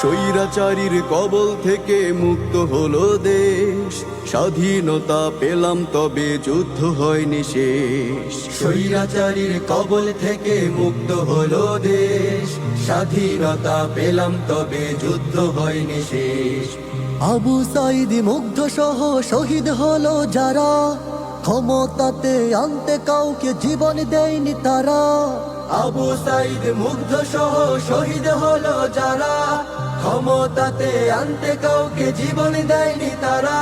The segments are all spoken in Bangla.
স্বৈরাচারীর কবল থেকে মুক্ত হলো দেশ। স্বাধীনতা পেলাম তবে যুদ্ধ হয়নি শেষ। স্বৈরাচারীর কবল থেকে মুক্ত হলো দেশ। স্বাধীনতা পেলাম তবে যুদ্ধ হয়নি শেষ। আবু সাইদ মুগ্ধ সহ শহীদ হলো যারা। ক্ষমতাতে আনতে কাউকে জীবন দেয়নি তারা। আবু সাইদ মুগ্ধ সহ শহীদ হলো যারা। ক্ষমতাতে আনতে কাউকে জীবন দেয়নি তারা।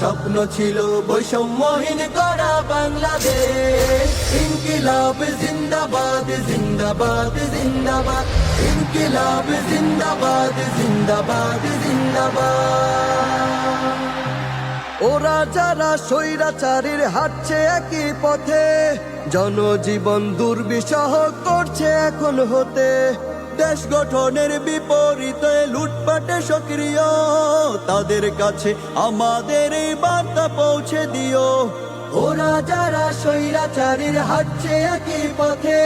স্বপ্ন ছিল বৈষম্যহীন করা বাংলাদেশ। ইনকিলাব জিন্দাবাদ জিন্দাবাদ জিন্দাবাদ। ইনকিলাব জিন্দাবাদ জিন্দাবাদ জিন্দাবাদ। ওরা যারা স্বৈরাচারীর হাঁটছে একই পথে, জনজীবন দুর্বিষহ করছে এখন হতে। দেশ গঠনের বিপরীতে লুটপাটে সক্রিয়। তাদের কাছে আমাদের এই বার্তা পৌঁছে দিও। ওরা যারা স্বৈরাচারীর হাঁটছে একই পথে,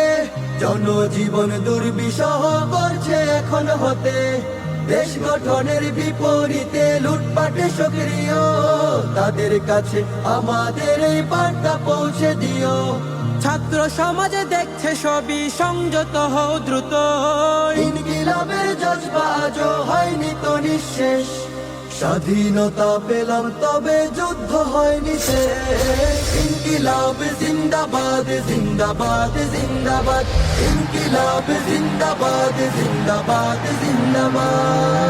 জনজীবন দুর্বিষহ করছে এখন হতে। দেশ গঠনের বিপরীতে লুটপাটে সক্রিয়। তাদের কাছে আমাদের এই বার্তা পৌঁছে দিও। ছাত্র সমাজে দেখছে সবই সংযত হও দ্রুত। ইনকিলাবের জজবা হয়নি তো নিঃশেষ। স্বাধীনতা পেলাম তবে যুদ্ধ হয়নি শেষ। ইনকিলাব জিন্দাবাদ জিন্দাবাদ জিন্দাবাদ। ইনকিলাব জিন্দাবাদ জিন্দাবাদ জিন্দাবাদ।